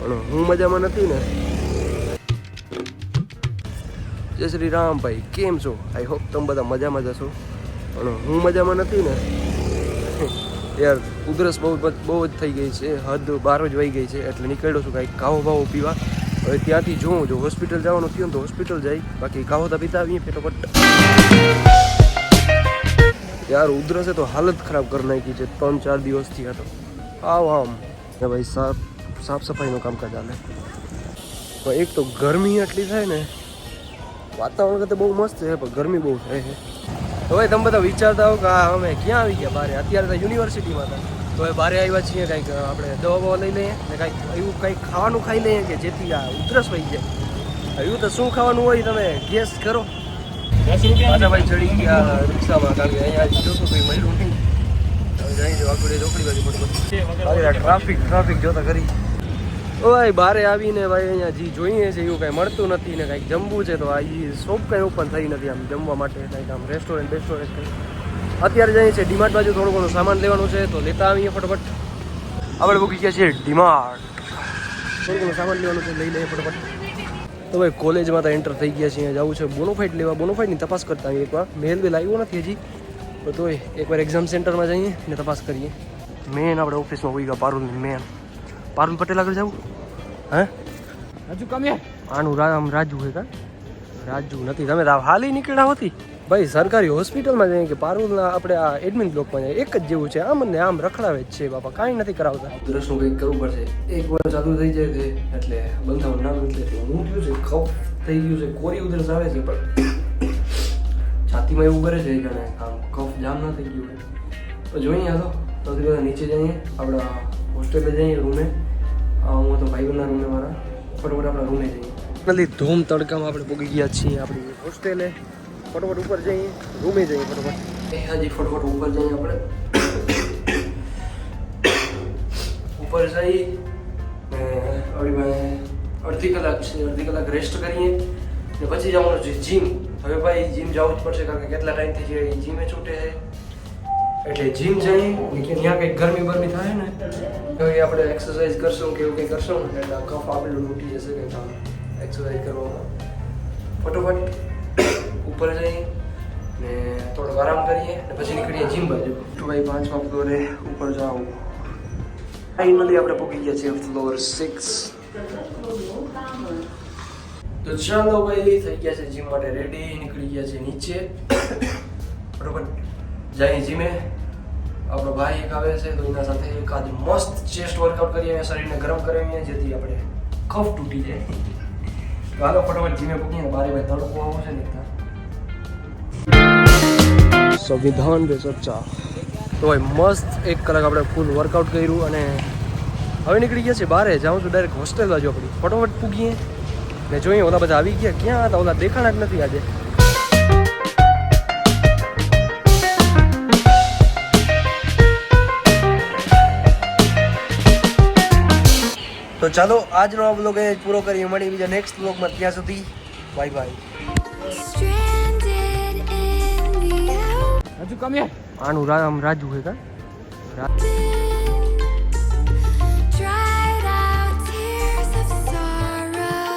પણ હું મજામાં નથી ને. જય શ્રી રામભાઈ કેમ છો? આઈ હોપ તમે બધા મજામાં જશો પણ હું મજામાં નથી ને. યાર, ઉધરસ બહુ બહુ જ થઈ ગઈ છે. હદ બાર જ વહી ગઈ છે, એટલે નીકળ્યો છું કાંઈક કાવો ભાવો પીવા. હવે ત્યાંથી જોઉં, જો હોસ્પિટલ જવાનું થયું તો હોસ્પિટલ જાય. બાકી કાવો તો પીતા આવીએ ફટાફટ. યાર, ઉધરસે તો હાલત ખરાબ કરી નાખી છે, ત્રણ ચાર દિવસથી આ તો. આવ આમ. ભાઈ સાફ સાફ સફાઈનું કામકાજ ચાલે પણ એક તો ગરમી એટલી થાય ને વાતાવરણ કરતાં બહુ મસ્ત છે પણ ગરમી બહુ થાય છે. હવે તમે બધા વિચારતા હો કે આ અમે ક્યાં આવી ગયા બારે? અત્યારે તો યુનિવર્સિટીમાં હતા. તો હવે બારે આવ્યા છીએ કંઈક આપણે દવા બવા લઈ લઈએ ને કંઈક એવું કંઈક ખાવાનું ખાઈ લઈએ કે જેથી આ ઉધરસ વહી જાય. એવું તો શું ખાવાનું હોય તમે ગેસ કરો. પાછા ભાઈ ચડી ગયા રિક્ષામાં કારણ કે અહીંયા જોશું કંઈ મળ્યું નહીં હવે જઈ જો આગળ બાજુ ફટફટ ટ્રાફિક ટ્રાફિક જોતા કરી ઓ ભાઈ બારે આવીને ભાઈ અહીંયા જી જોઈએ છે એવું કાંઈ મળતું નથી ને કાંઈક જમવું છે તો આ એ શોપ કાંઈ ઓપન થઈ નથી આમ જમવા માટે કાંઈક આમ રેસ્ટોરન્ટ બેસ્ટોરન્ટ કંઈ. અત્યારે જઈએ છે ડીમાર્ટ બાજુ થોડું ઘણું સામાન લેવાનું છે તો લેતા આવીએ ફટાફટ. આપણે મૂકી ગયા છીએ ડીમાર્ટ. થોડું ઘણું સામાન લેવાનું છે લઈ લઈએ ફટાફટ. તો ભાઈ કોલેજમાં તો એન્ટર થઈ ગયા છીએ જવું છે. બોનોફાઇટ લેવા બોનોફાઇટની તપાસ કરતા એકવાર. મેલ બેલ આવ્યો નથી હજી. તો તોય એકવાર એક્ઝામ સેન્ટરમાં જઈએ ને તપાસ કરીએ. મેન આપણે ઓફિસમાં હોય ગયા પારુલ મેન પારુલ પટેલ આગળ જવું હે? હજુ કમે આનું રામ રાજુ હોય કા? રાજુ નથી. તમે હાલી નીકળ્યા હોતી. ભાઈ સરકારી હોસ્પિટલમાં જઈએ કે પારુલના આપણે આ એડમિન બ્લોકમાં જઈએ એક જ જેવું છે. આમ ને આમ રખડાવે જ છે બાપા. કાંઈ નથી કરાવતા. દરસનું કંઈક કરવું પડશે. એક વાર ચાલુ થઈ જાય છે એટલે બંધાવ નામ એટલે હું છે ખપ થઈ ગયું છે કોરી ઉધરસ આવે છે પણ છાતીમાં એવું કરે છે જાણે આમ કફ જામ ના થઈ ગયું હોય તો જોઈએ આ તો સૌથી પહેલાં નીચે જઈએ આપણા હોસ્ટેલે જઈએ રૂમે હું તો ભાઈઓના રૂમે મારા ફટોફટ આપણા રૂમે જઈએ નથી ધૂમ તડકામાં આપણે પૂગી ગયા છીએ આપણી હોસ્ટેલે ફટોફટ ઉપર જઈએ રૂમે જઈએ ફટોફટ એ હજી ફટોફટ ઉપર જઈએ આપણે ઉપર જઈ ને આપણી પાસે અડધી કલાક છે અડધી કલાક રેસ્ટ કરીએ ને પછી જવાનું છે જીમ હવે ભાઈ જીમ જવું જ પડશે કારણ કે કેટલા ટાઈમથી જે જીમે છૂટે છે. એટલે જીમ જઈએ કે ત્યાં કંઈક ગરમી બરમી થાય ને, તો એ આપણે એક્સરસાઇઝ કરશું કે એવું કંઈ કરશું એટલે કફ આપેલું લૂટી જશે કે કામ એક્સરસાઇઝ કરવામાં. ફટોફટ ઉપર જઈએ ને થોડોક આરામ કરીએ ને પછી નીકળીએ જીમ બાજુ. તો ભાઈ પાંચમા ફ્લોરે ઉપર જાઓ. ફાઇનલી આપણે પહોંચી ગયા છીએ ફ્લોર સિક્સ તો ચાલો ભાઈ, થઈ ગયા છે જીમ માટે રેડી નીકળી ગયા છે નીચે. બરોબર? જઈ જીમે. આપણો ભાઈ એક આવે છે, તો એના સાથે એક એકાદ મસ્ત ચેસ્ટ વર્કઆઉટ કરીએ શરીરને ગરમ કરાવીએ જેથી આપણે કફ તૂટી જાય. તો હાલો, ફટાફટ જીમે પૂકીને બારે ભાઈ તડકો આવો છે ને સંવિધાન બે ચર્ચા તો ભાઈ, મસ્ત એક કલાક આપણે ફૂલ વર્કઆઉટ કર્યું અને હવે નીકળી ગયા છે બારે. જાઉં છું ડાયરેક્ટ હોસ્ટેલ બાજુ આપણી. ફટોફટ પૂગીએ. ને જોઈએ ઓલા બધા આવી ગયા. ક્યાં હતા? ઓલા દેખાણા જ નથી આજે. તો ચાલો આજનો આ બ્લોગ એ પૂરો કરીએ. મળી બીજા નેક્સ્ટ બ્લોગમાં ત્યાં સુધી બાય બાય હજુ કમ્યા આનું રામ રાજુ હોય કા.